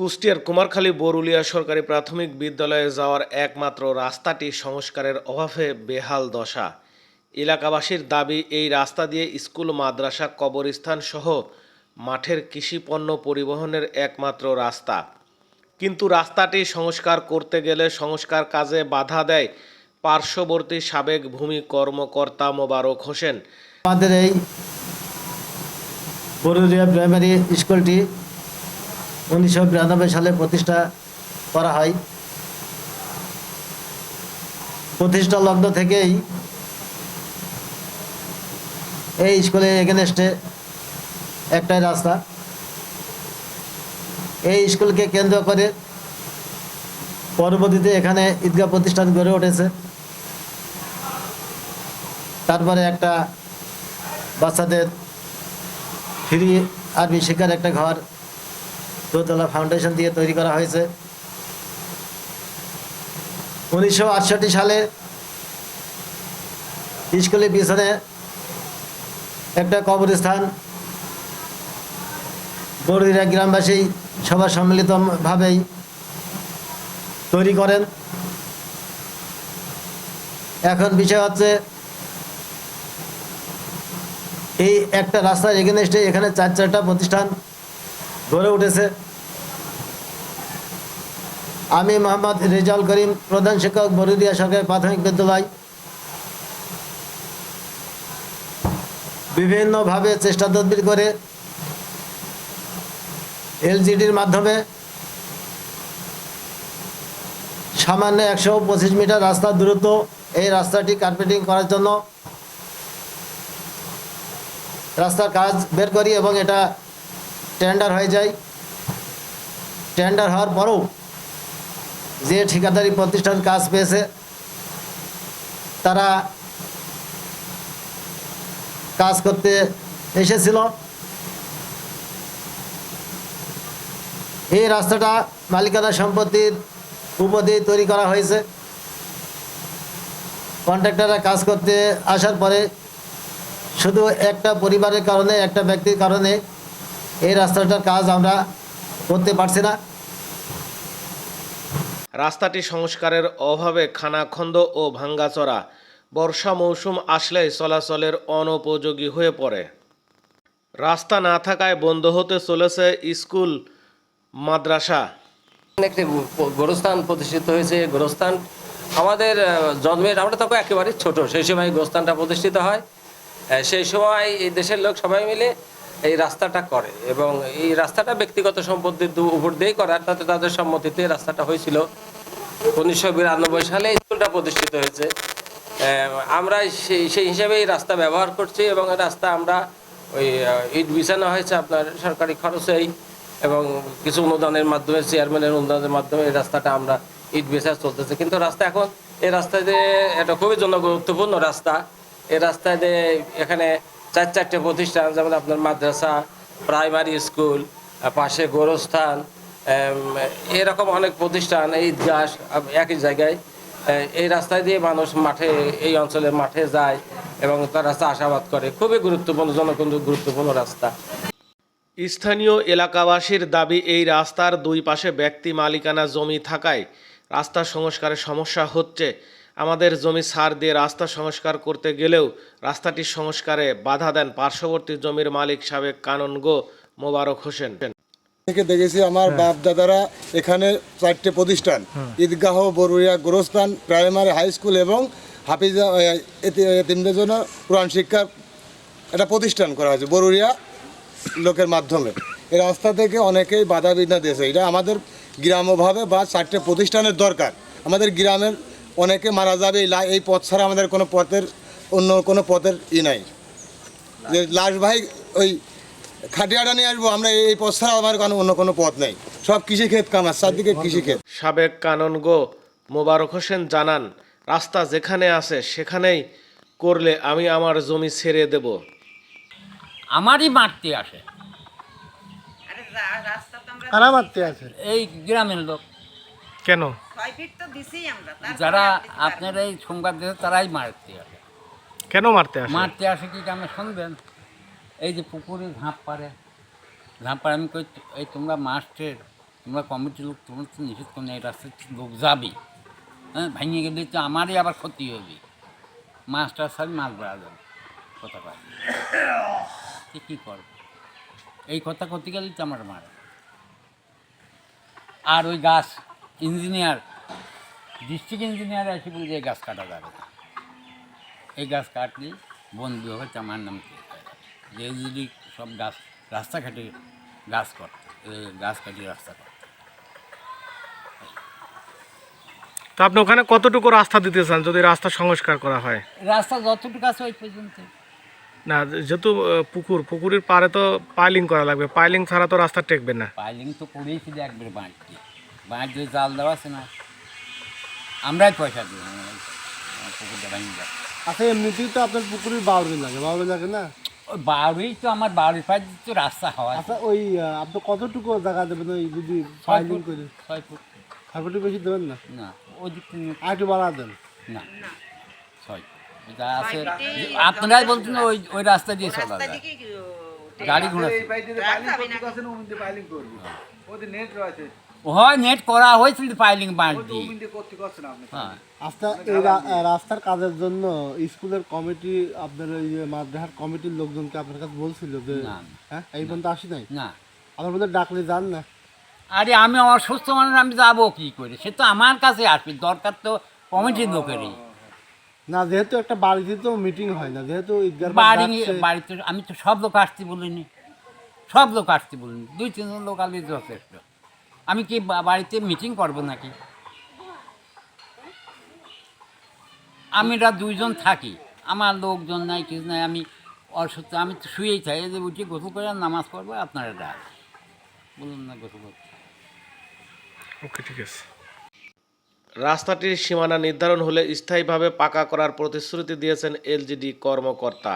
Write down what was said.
কুষ্টিয়ার কুমারখালী বরুলিয়া সরকারি প্রাথমিক বিদ্যালয়ে যাওয়ার একমাত্র রাস্তাটি সংস্কারের অভাবে বেহাল দশা। এলাকাবাসীর দাবি, এই রাস্তা দিয়ে স্কুল, মাদ্রাসা কবরস্থান সহ মাঠের কৃষিপণ্য পরিবহনের একমাত্র রাস্তা। কিন্তু রাস্তাটি সংস্কার করতে গেলে সংস্কার কাজে বাধা দেয় পার্শ্ববর্তী সাবেক ভূমি কর্মকর্তা মোবারক হোসেন। আমাদের এই বরুলিয়া প্রাইমারি স্কুলটি উনিশশো বিরানব্বই সালে প্রতিষ্ঠা করা হয়। প্রতিষ্ঠা লগ্ন থেকেই এই স্কুলের এগেনস্টে একটাই রাস্তা। এই স্কুলকে কেন্দ্র করে পরবর্তীতে এখানে ঈদগাহ প্রতিষ্ঠান গড়ে উঠেছে। তারপরে একটা বাচ্চাদের ফ্রি আরবি শেখার একটা ঘর দোতলা ফাউন্ডেশন দিয়ে তৈরি করা হয়েছে। উনিশশো আটষট্টি সালে স্কুলের পিছনে একটা কবরস্থান বড়দিরা গ্রামবাসী সভা সম্মিলিতভাবেই তৈরি করেন। এখন বিষয় হচ্ছে, এই একটা রাস্তার এগেনস্টে এখানে চার চারটা প্রতিষ্ঠান গড়ে উঠেছে। আমি মোহাম্মদ রেজাউল করিম, প্রধান শিক্ষক বরুদিয়া সরকারি প্রাথমিক বিদ্যালয়। বিভিন্নভাবে চেষ্টা তদবির করে এলজিডির মাধ্যমে সামান্য একশো পঁচিশ মিটার রাস্তার দূরত্ব এই রাস্তাটি কার্পেটিং করার জন্য রাস্তার কাজ বের করি এবং এটা টেন্ডার হয়ে যায়। টেন্ডার হওয়ার পরেও যে ঠিকাদারি প্রতিষ্ঠান কাজ পেয়েছে, তারা কাজ করতে এসেছিল। এই রাস্তাটা মালিকানা সম্পত্তির উপদে তৈরি করা হয়েছে। কন্ট্রাক্টররা কাজ করতে আসার পরে শুধু একটা পরিবারের কারণে, একটা ব্যক্তির কারণে এই রাস্তাটার কাজ আমরা করতে পারছি না। রাস্তাটি সংস্কারের অভাবে খানাখন্দ ও ভাঙ্গাচড়া। বর্ষা মৌসুম আসলেই চলাচলের অনুপযোগী হয়ে পড়ে। রাস্তা না থাকায় বন্ধ হতে চলেছে স্কুল মাদ্রাসা। একটি গোরস্থান প্রতিষ্ঠিত হয়েছে গোরস্থান আমাদের জন্মের আমরা তখন একেবারে ছোট সেই সময় গোরস্থানটা প্রতিষ্ঠিত হয়। সেই সময় এই দেশের লোক সবাই মিলে এই রাস্তাটা করে এবং এই রাস্তাটা ব্যক্তিগত সম্পত্তির উপর দিয়েই করা তাতে তাদের সম্মতিতে রাস্তাটা হয়েছিল। উনিশশো বিরানব্বই সালে স্কুলটা প্রতিষ্ঠিত হয়েছে। আমরা সেই সেই হিসাবে এই রাস্তা ব্যবহার করছি এবং এই রাস্তা আমরা ওই ইট বিছানো হয়েছে আপনার সরকারি খরচেই এবং কিছু অনুদানের মাধ্যমে, চেয়ারম্যানের অনুদানের মাধ্যমে এই রাস্তাটা আমরা ইট বেচা চলতেছে। কিন্তু রাস্তা এখন, এই রাস্তায় দিয়ে এটা খুবই জনগুরুত্বপূর্ণ রাস্তা। এই রাস্তায় দিয়ে এখানে চার চারটে প্রতিষ্ঠান, যেমন আপনার মাদ্রাসা, প্রাইমারি স্কুল পাশে গোরস্থান এরকম অনেক প্রতিষ্ঠান এই ঈদগাহ একই জায়গায়। এই রাস্তায় দিয়ে মানুষ মাঠে, এই অঞ্চলের মাঠে যায় এবং তার রাস্তা আশাবাদ করে। খুবই গুরুত্বপূর্ণ জনকেন্দ্র গুরুত্বপূর্ণ রাস্তা। স্থানীয় এলাকাবাসীর দাবি, এই রাস্তার দুই পাশে ব্যক্তি মালিকানা জমি থাকায় রাস্তা সংস্কারের সমস্যা হচ্ছে। আমাদের জমি সার দিয়ে রাস্তা সংস্কার করতে গেলেও রাস্তাটির সংস্কারে বাধা দেন পার্শ্ববর্তী জমির মালিক সাবেক কাননগো মোবারক হোসেন। থেকে দেখেছি আমার বাপ দাদারা এখানে চারটে প্রতিষ্ঠান ঈদগাহ বরুড়িয়া গোরস্থান প্রাইমারি হাই স্কুল এবং হাফিজা এতি- এতিমদের জন্য কোরআন শিক্ষার একটা প্রতিষ্ঠান করা হয়েছে বরুড়িয়া লোকের মাধ্যমে। এই রাস্তা থেকে অনেকেই বাধা বিঘ্ন দিয়েছে। এটা আমাদের গ্রামভাবে বা চারটে প্রতিষ্ঠানের দরকার। আমাদের গ্রামের অনেকে মারা যাবে এই পথ ছাড়া আমাদের কোনো পথের অন্য কোনো পথের ই নাই। যে লাশ ভাই ওই খাটিয়াটা নিয়ে আসব আমরা এই পথ ছাড়া আমার কোনো অন্য কোনো পথ নেই। সব কৃষি ক্ষেত কামার চারদিকে কৃষি ক্ষেত সাবেক কাননগো মোবারক হোসেন জানান রাস্তা যেখানে আছে সেখানেই করলে আমি আমার জমি ছেড়ে দেব। আমারই মারতে আসে। কারা মারতে আছে এই গ্রামের লোক। কেন? যারা। আপনার এই সংবাদ দিয়েছে তারাই মারতে আসে। কেন মারতে আসে? মারতে আসে কি কামে শুনবেন এই যে পুকুরে ঝাঁপ পারে ঝাঁপ পারে আমি কই এই তোমরা মাস্টের তোমরা কমিটির লোক তোমরা তো নিষেধ করো এই রাস্তায় লোক যাবে। হ্যাঁ ভেঙে গেলে তো আমারই আবার ক্ষতি হবে। মাছটা সবই মাছ বেড়া যাবে কথা পাই কী করব? এই কথা করতে গেলেই তো আমার মারা আর ওই গাছ ইঞ্জিনিয়ার ডিস্ট্রিক্ট ইঞ্জিনিয়ার এসে বলছে এই গাছ কাটা যাবে এই গাছ কাটলে বন বিভাগ আমার নাম যে যদি সব গাছ রাস্তাঘাটে গাছ করতো গাছ কাটিয়ে রাস্তা করতো তো আপনি ওখানে কতটুকু রাস্তা দিতে চান যদি রাস্তা সংস্কার করা হয়? রাস্তা যতটুকু আছে ওই পর্যন্ত। না যেহেতু পুকুর পুকুরের পাড়ে তো পাইলিং করা লাগবে। পাইলিং ছাড়া তো রাস্তা টেকবে না। পাইলিং তো করেই করেইছিল একবার দিয়ে বাঁশ দিয়ে জাল দেওয়া আছে না আমরাই পয়সা দিই। পুকুরটা ভাঙি যায় আচ্ছা এমনিতেই তো আপনার পুকুরের বাউরি লাগে বাউরি লাগে না? ওই বাউরি তো আমার বাউরির পাশ তো রাস্তা হওয়া আচ্ছা ওই আপনি কতটুকু জায়গা দেবেন ওই যদি ছয় ফুট করে? ছয় ফুট। ছয় ফুটের বেশি দেবেন না? না ওই দিক থেকে আর একটু বাড়া দেন। না ছয় যা আছে আপনারাই বলছেন ওই ওই রাস্তা দিয়ে চলা যায়। গাড়ি ঘোড়া হয় নেট করা হয়েছিল পাইলিং বাঁশ দিয়ে হ্যাঁ। আচ্ছা এই রা- রাস্তার কাজের জন্য স্কুলের কমিটি আপনার ওই মাদ্রাসার কমিটির লোকজনকে আপনার কাছে বলছিল যে। হ্যাঁ এই পর্যন্ত আসি নাই? না। আমার মধ্যে ডাকলে যান না। আরে আমি আমার সুস্থ মানুষ আমি যাব কি করে? সে তো আমার কাছে আসবে দরকার তো কমিটির লোকেরই। না যেহেতু একটা বাড়িতে তো মিটিং হয় না যেহেতু বাড়ি বাড়িতে আমি তো সব লোক আসতে বলিনি। সব লোক আসতে বলিনি। দুই তিনজন লোক আলি যথেষ্ট। আমি কি বাড়িতে মিটিং করব নাকি? আমরা দুইজন থাকি। আমার লোকজন নাই কিছু নাই আমি অসুস্থ আমি তো শুয়েই থাকি। যে উঠি গোসল করে নামাজ পড়ব আপনারা ডাক বলুন না গোসল করতে। ওকে ঠিক আছে। রাস্তাটির সীমানা নির্ধারণ হলে স্থায়ীভাবে পাকা করার প্রতিশ্রুতি দিয়েছেন এলজিডি কর্মকর্তা।